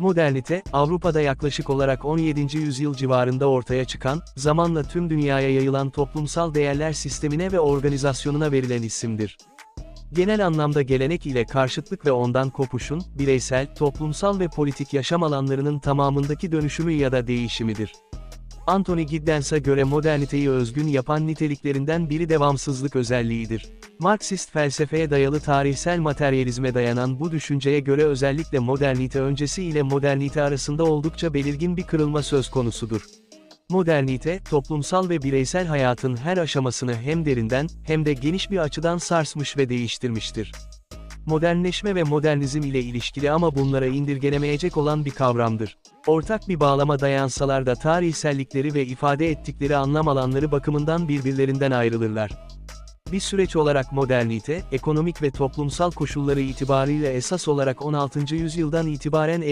Modernite, Avrupa'da yaklaşık olarak 17. yüzyıl civarında ortaya çıkan, zamanla tüm dünyaya yayılan toplumsal değerler sistemine ve organizasyonuna verilen isimdir. Genel anlamda gelenek ile karşıtlık ve ondan kopuşun, bireysel, toplumsal ve politik yaşam alanlarının tamamındaki dönüşümü ya da değişimidir. Anthony Giddens'a göre moderniteyi özgün yapan niteliklerinden biri devamsızlık özelliğidir. Marksist felsefeye dayalı tarihsel materyalizme dayanan bu düşünceye göre özellikle modernite öncesi ile modernite arasında oldukça belirgin bir kırılma söz konusudur. Modernite, toplumsal ve bireysel hayatın her aşamasını hem derinden, hem de geniş bir açıdan sarsmış ve değiştirmiştir. Modernleşme ve modernizm ile ilişkili ama bunlara indirgenemeyecek olan bir kavramdır. Ortak bir bağlama dayansalar da tarihsellikleri ve ifade ettikleri anlam alanları bakımından birbirlerinden ayrılırlar. Bir süreç olarak modernite, ekonomik ve toplumsal koşulları itibariyle esas olarak 16. yüzyıldan itibaren